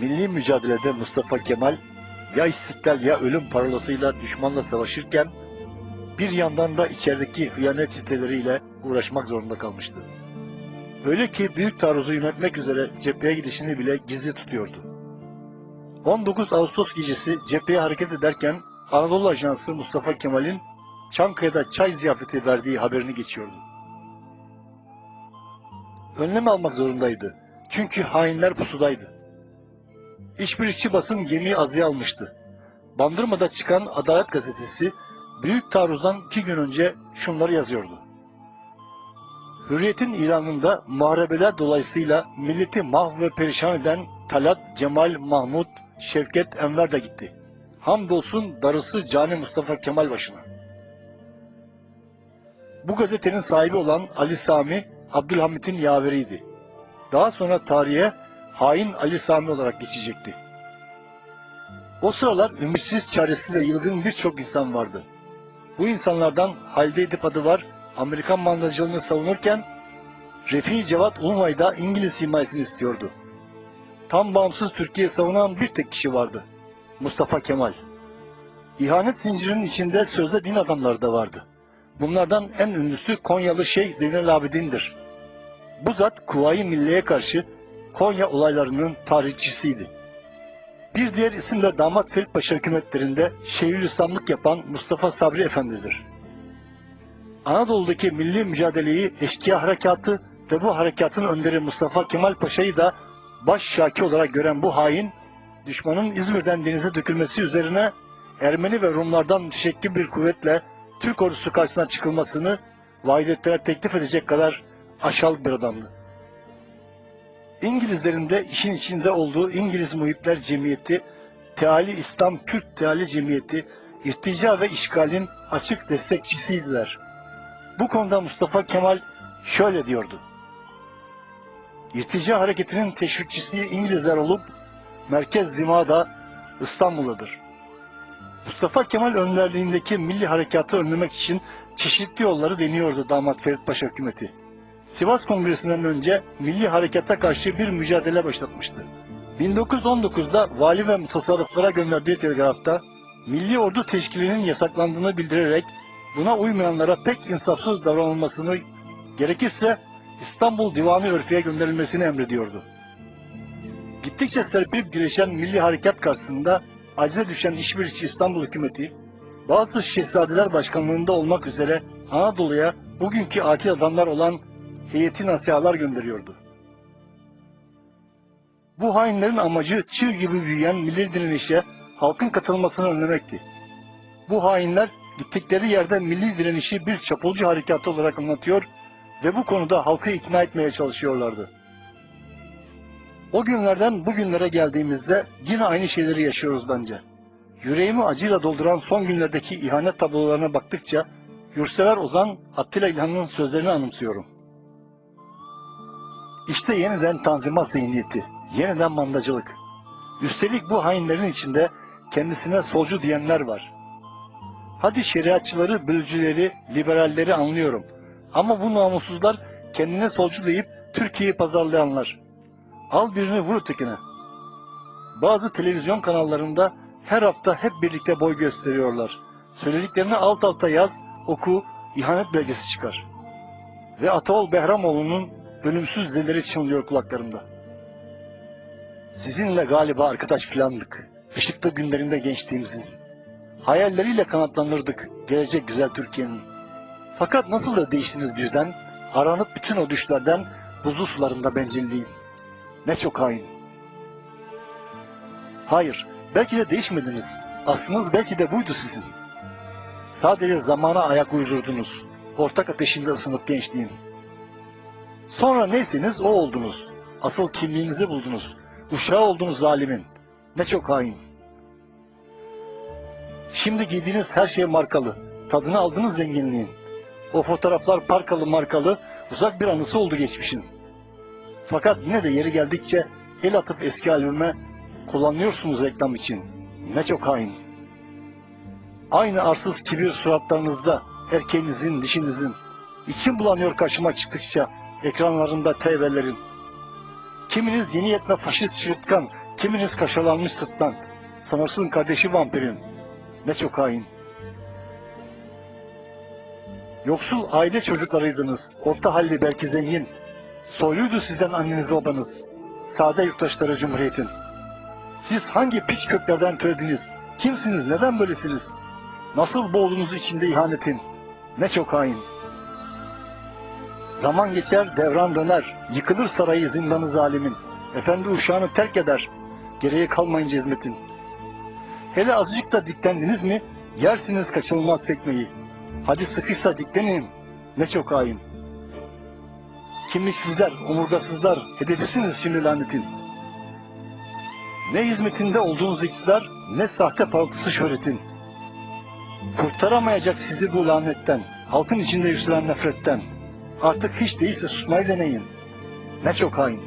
milli mücadelede Mustafa Kemal ya istiklal ya ölüm parolasıyla düşmanla savaşırken bir yandan da içerideki hıyanet siteleriyle uğraşmak zorunda kalmıştı. Öyle ki büyük taarruzu yönetmek üzere cepheye gidişini bile gizli tutuyordu. 19 Ağustos gecesi cepheye hareket ederken Anadolu Ajansı Mustafa Kemal'in Çankaya'da çay ziyafeti verdiği haberini geçiyordu. Önlem almak zorundaydı. Çünkü hainler pusudaydı. İşbirlikçi basın gemiyi azıya almıştı. Bandırma'da çıkan Adalet Gazetesi büyük taarruzdan iki gün önce şunları yazıyordu. Hürriyet'in ilanında muharebeler dolayısıyla milleti mahv ve perişan eden Talat, Cemal, Mahmut, Şevket, Enver de gitti. Hamdolsun darısı Cani Mustafa Kemal başına. Bu gazetenin sahibi olan Ali Sami, Abdülhamit'in yaveriydi. Daha sonra tarihe hain Ali Sami olarak geçecekti. O sıralar ümitsiz, çaresiz ve yılgın birçok insan vardı. Bu insanlardan Halide Edip adı var, Amerikan mandacılığını savunurken Refi Cevat Ulmay da İngiliz himayesini istiyordu. Tam bağımsız Türkiye savunan bir tek kişi vardı. Mustafa Kemal. İhanet zincirinin içinde sözde din adamları da vardı. Bunlardan en ünlüsü Konyalı Şeyh Zeynel Abidin'dir. Bu zat Kuvayi Milliye'ye karşı Konya olaylarının tarihçisiydi. Bir diğer isim de damat Ferit Paşa hükümetlerinde Şeyhülislamlık yapan Mustafa Sabri Efendi'dir. Anadolu'daki milli mücadeleyi eşkıya harekatı ve bu harekatın önderi Mustafa Kemal Paşa'yı da baş şaki olarak gören bu hain, düşmanın İzmir'den denize dökülmesi üzerine Ermeni ve Rumlardan müteşekkil bir kuvvetle Türk ordusu karşısına çıkılmasını vahidetlere teklif edecek kadar aşağılık bir adamdı. İngilizlerin de işin içinde olduğu İngiliz Muhipler Cemiyeti, Teali İslam Türk Teali Cemiyeti, irtica ve işgalin açık destekçisiydiler. Bu konuda Mustafa Kemal şöyle diyordu. İrtica hareketinin teşvikçisi İngilizler olup merkez zima da İstanbul'dadır. Mustafa Kemal önderliğindeki milli harekatı önlemek için çeşitli yolları deniyordu damat Ferit Paşa hükümeti. Sivas Kongresi'nden önce milli harekata karşı bir mücadele başlatmıştı. 1919'da vali ve mutasarrıflara gönderdiği telgrafta Milli Ordu Teşkili'nin yasaklandığını bildirerek buna uymayanlara pek insafsız davranılmasını gerekirse İstanbul Divanı Örfü'ye gönderilmesini emrediyordu. Gittikçe serpilip gelişen milli harekat karşısında acize düşen işbirlikçi İstanbul hükümeti, bazı şehzadeler başkanlığında olmak üzere Anadolu'ya bugünkü akil adamlar olan heyeti nasihalar gönderiyordu. Bu hainlerin amacı çığ gibi büyüyen milli direnişe halkın katılmasını önlemekti. Bu hainler gittikleri yerde milli direnişi bir çapulcu harekatı olarak anlatıyor ve bu konuda halkı ikna etmeye çalışıyorlardı. O günlerden bugünlere geldiğimizde yine aynı şeyleri yaşıyoruz bence. Yüreğimi acıyla dolduran son günlerdeki ihanet tablolarına baktıkça Yursever Ozan Attila İlhan'ın sözlerini anımsıyorum. İşte yeniden tanzimat zihniyeti, yeniden mandacılık. Üstelik bu hainlerin içinde kendisine solcu diyenler var. Hadi şeriatçıları, bölücüleri, liberalleri anlıyorum. Ama bu namussuzlar kendine solcu deyip Türkiye'yi pazarlayanlar. Al birini vur ötekine. Bazı televizyon kanallarında her hafta hep birlikte boy gösteriyorlar. Söylediklerini alt alta yaz, oku, ihanet belgesi çıkar. Ve Ataol Behramoğlu'nun ölümsüz zilleri çınlıyor kulaklarımda. Sizinle galiba arkadaş filandık. Işıkta günlerinde gençliğimizin. Hayalleriyle kanatlanırdık gelecek güzel Türkiye'nin. Fakat nasıl da değiştiniz birden, aranıp bütün o düşlerden buzlu sularında bencilliğin. Ne çok hain. Hayır, belki de değişmediniz. Aslınız belki de buydu sizin. Sadece zamana ayak uydurdunuz. Ortak ateşinde ısınıp gençliğin. Sonra neyseniz o oldunuz. Asıl kimliğinizi buldunuz. Uşağı oldunuz zalimin. Ne çok hain. Şimdi giydiğiniz her şey markalı. Tadını aldınız zenginliğin. O fotoğraflar parkalı markalı, uzak bir anısı oldu geçmişin. Fakat yine de yeri geldikçe el atıp eski albüme kullanıyorsunuz reklam için. Ne çok hain. Aynı arsız kibir suratlarınızda, erkeğinizin, dişinizin. İçim bulanıyor karşıma çıktıkça ekranlarında TV'lerin. Kiminiz yeni yetme faşist çırtkan, Kiminiz kaşalanmış sırtlan. Sanırsın kardeşi vampirin. Ne çok hain. Yoksul aile çocuklarıydınız. Orta halli belki zengin. Soyluydu sizden anneniz babanız. Sade yurttaşları cumhuriyetin. Siz hangi piç köklerden türediniz? Kimsiniz? Neden böylesiniz? Nasıl boğdunuz içinde ihanetin? Ne çok hain. Zaman geçer, devran döner. Yıkılır sarayı zindanı zalimin. Efendi uşağını terk eder. Geriye kalmayınca hizmetin. Hele azıcık da diklendiniz mi, yersiniz kaçınılmaz tekmeyi. Hadi sıkıysa diklenin. Ne çok hain. Kimliksizler, omurgasızlar, hedefisiniz şimdi lanetin. Ne hizmetinde olduğunuz iktidar, ne sahte parıltısı şöhretin. Kurtaramayacak sizi bu lanetten, halkın içinde yükselen nefretten. Artık hiç değilse susmayı deneyin. Ne çok hain.